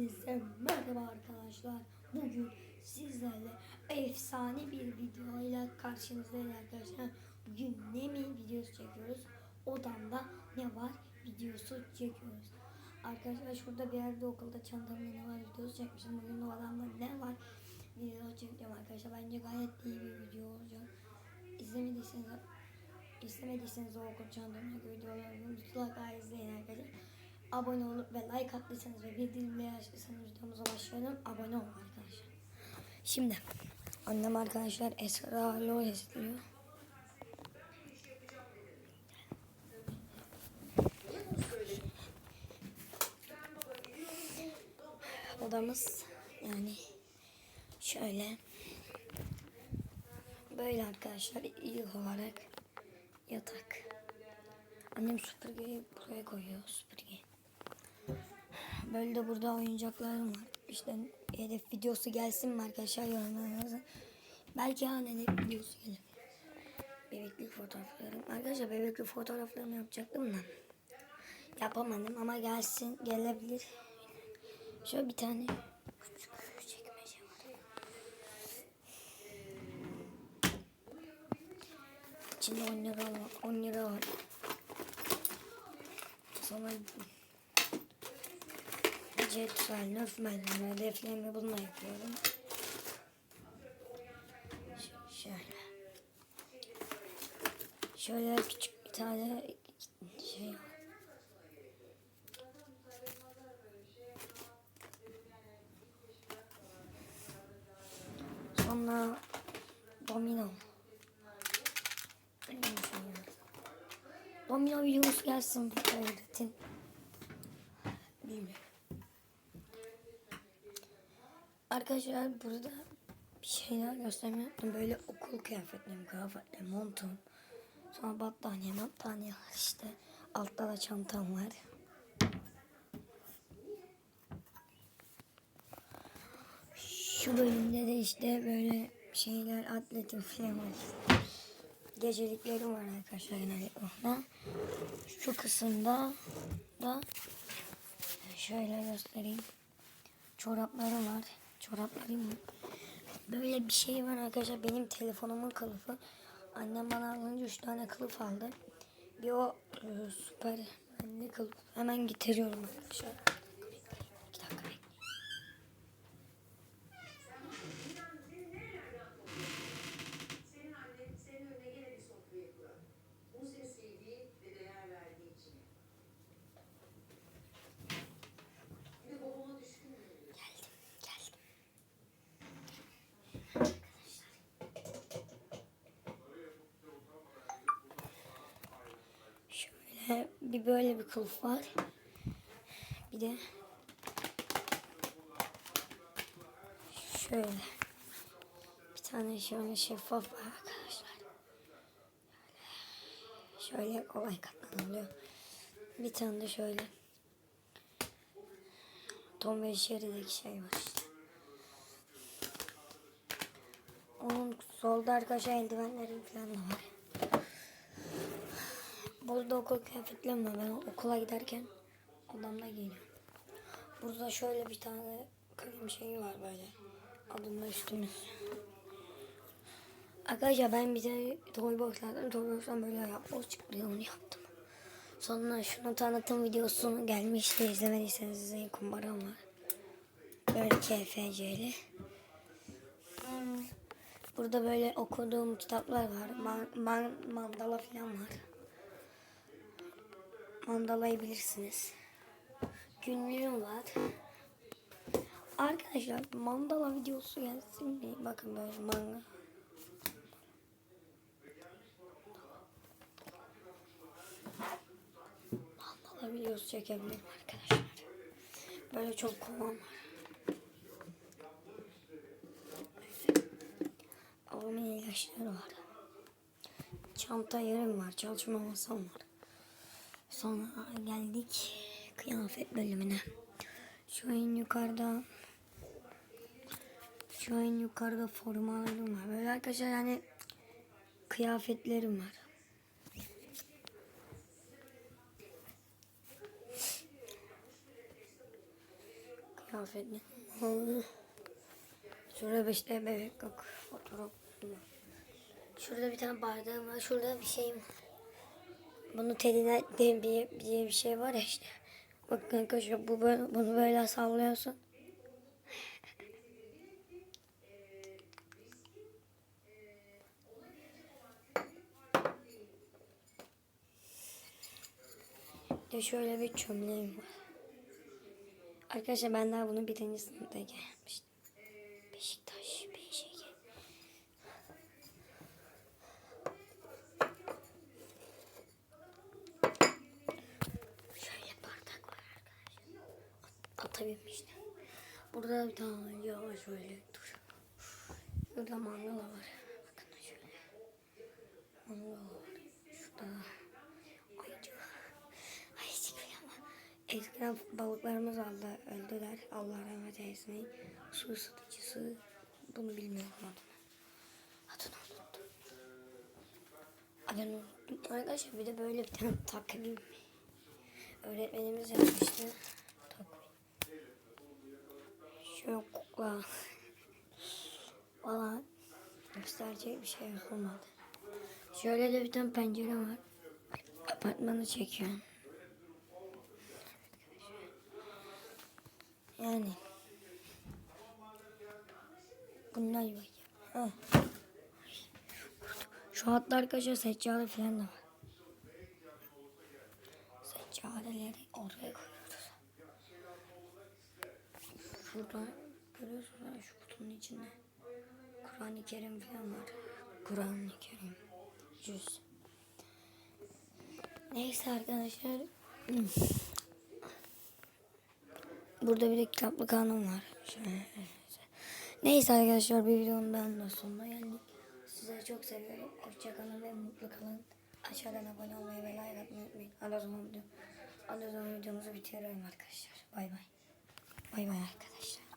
Hepinize merhaba arkadaşlar. Bugün sizlerle efsane bir videoyla karşınızdayız arkadaşlar. Bugün ne mi videosu çekiyoruz? Odamda ne var videosu çekiyoruz. Arkadaşlar şurada bir yerde okulda çantamda ne var videosu çekmişim. Bugün odamda ne var video çekeceğim arkadaşlar. Bence gayet iyi bir video olacak. İzlemediyseniz İzlemediyseniz o okul çantamdaki videolarımı mutlaka izleyin arkadaşlar. Abone olup ve like attıysanız ve bildirimleri açtıysanız videomuza başlayalım. Abone olun arkadaşlar. Şimdi annem arkadaşlar Esra Lol istiyor. Odamız yani şöyle böyle arkadaşlar ilk olarak yatak. Annem süpürgeyi buraya koyuyor süpürgeyi. Böyle de burada oyuncaklarım var. İşte hedef videosu gelsin mi arkadaşlar yorumlarınızı. Belki an hedef videosu gelir. Bebeklik fotoğraflarım. Arkadaşlar bebeklik fotoğraflarımı yapacaktım da. Yapamadım ama gelsin gelebilir. Şöyle bir tane küçük çekmece var. İçinde 10 lira var. 10 lira var. Sonra cetvel, nöfmel, hedeflerimi bununla yapıyorum. Şöyle. Şöyle küçük bir tane şey var. Sonra domino. Şey. Domino videosu gelsin öğretin. Bilmiyorum. Arkadaşlar burada bir şeyler unuttum. Böyle okul kıyafetlerim, kıyafetlerim, montum. Sonra battaniye, battaniye işte. Altta da çantam var. Şu bölümde de işte böyle şeyler, atletim falan var. Geceliklerim var arkadaşlar genellikle. Şu kısımda da şöyle göstereyim. Çoraplarım var. Çoraplarım Böyle bir şey var arkadaşlar. Benim telefonumun kılıfı. Annem bana alınca 3 tane kılıf aldı. Bir o e, süper ne kılıf. Hemen getiriyorum arkadaşlar. Bir böyle bir kılıf var. Bir de şöyle bir tane şöyle şeffaf var arkadaşlar. Şöyle, şöyle kolay katlanılıyor. Bir tane de şöyle Tom ve Jerry'deki şey var işte. Onun solda arkadaşlar eldivenlerim falan da var. Burada okul kıyafetlerim var. Ben okula giderken odamda giyiniyorum. Burada şöyle bir tane kalem şeyi var böyle. Adımla üstüne. Arkadaşlar ben bir tane toy box. Toy box'tan böyle yapboz çıktı. Onu yaptım. Sonra şunu tanıtım videosunu gelmişti. İzlemediyseniz izleyin. Kumbaram var. Böyle KFC'li. Burada böyle okuduğum kitaplar var. Man, man- mandala falan var. Mandalayı bilirsiniz. Günlüğüm var. Arkadaşlar mandala videosu gelsin mi? Bakın böyle manga. Mandala videosu çekebilirim arkadaşlar. Böyle çok kovan var. Babamın ilaçları var. Çanta yerim var. Çalışma masam var. Sonra geldik kıyafet bölümüne. Şu en yukarıda şu en yukarıda formalarım var. Böyle arkadaşlar yani kıyafetlerim var. Kıyafetli. Hı. Şurada bir işte bebek yok. Fotoğraf. Şurada bir tane bardağım var. Şurada bir şeyim var. Bunu teline diye bir, diye bir şey var ya işte. Bakın arkadaşlar bu böyle, bunu böyle sallıyorsun. De şöyle bir çömleğim var. Arkadaşlar ben daha bunu birinci sınıfta gelmiştim. Beşiktaş, Beyşehir. Şöyle bardak var arkadaşlar. At, ata binmiştim. Burada bir tane yavaş şöyle dur. Şurada mangala var. Bakın şöyle. Mangala var. Şurada ayıcık. Ayıcık var. Eskiden balıklarımız aldı, öldüler. Allah rahmet eylesin. Su ısıtıcısı. Bunu bilmiyorum adını. Adını unuttum. Adını unuttum. Arkadaşlar bir de böyle bir tane takvim. Öğretmenimiz yapmıştı. Şöyle kukla. Falan. Gösterecek bir şey yapılmadı. Şöyle de bir tane pencere var. Apartmanı çekiyor. Yani. Bunlar var. Ha. Şu hatta arkadaşlar seccade falan da var. Seccadeleri oraya koyuyoruz. Şurada görüyorsunuz şu kutunun içinde. Kur'an-ı Kerim falan var. Kur'an-ı Kerim. Yüz. Neyse arkadaşlar. Burada bir de kitaplık hanım var. Neyse arkadaşlar bir videonun daha da sonuna geldik. Sizleri çok seviyorum. Hoşçakalın ve mutlu kalın. Aşağıdan abone olmayı ve like atmayı unutmayın. Zaman videomuzu bitiriyorum arkadaşlar. Bay bay. Bay bay arkadaşlar.